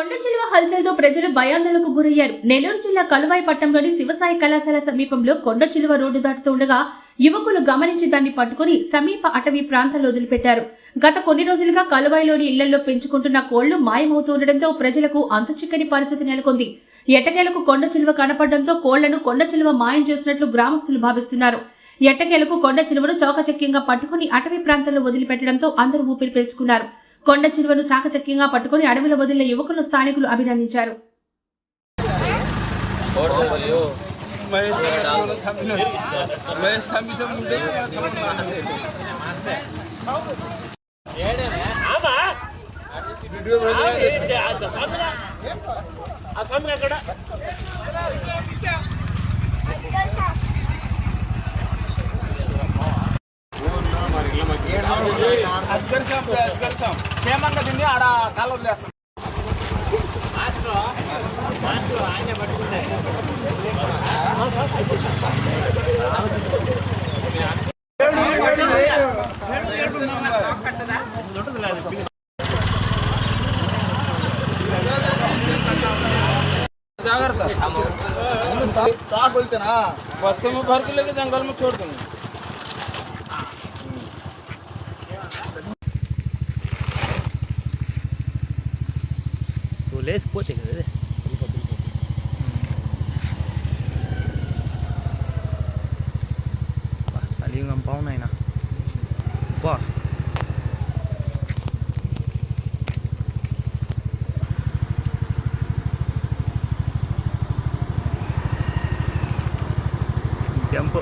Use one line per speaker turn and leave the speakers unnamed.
హల్చల్తో ప్రజలు భయాందోళనకు గురయ్యారు. నెల్లూరు జిల్లా కలువాయి పట్టణంలోని శివసాయి కళాశాల సమీపంలో కొండ చిలువ రోడ్డు దాటుతుండగా యువకులు గమనించి దాన్ని పట్టుకుని సమీప అటవీ ప్రాంతాల్లో వదిలిపెట్టారు. గత కొన్ని రోజులుగా కలువాయిలోని ఇళ్ళలో పెంచుకుంటున్న కోళ్ళు మాయమవుతూ ఉండడంతో ప్రజలకు అంతుచిక్కని పరిస్థితి నెలకొంది. ఎట్టకేలకు కొండ చిలువ కనపడడంతో కోళ్ళను కొండ చిలువ మాయం చేసినట్లు గ్రామస్తులు భావిస్తున్నారు. ఎట్టకేలకు కొండ చిలువను చౌకచక్యంగా పట్టుకుని అటవీ ప్రాంతాల్లో వదిలిపెట్టడంతో అందరూ ఊపిరి పీల్చుకున్నారు. కొండ చిరువను చాకచక్యంగా పట్టుకుని అడవిలో వదిలిన యువకులను స్థానికులు అభినందించారు.
అక్కడ महेश थांबी से मुंडे అద్గర్షం అద్గర్షం
క్షేమంగా తిని ఆడ కాలువ వదిలేస్తాం
जागरता बस्ते में भर के लेके जंगल में छोड़ दूंगा
నువ్వు లేచిపోతే కదా ఇది. బా, కలియుగం పావునైనా బా జంప్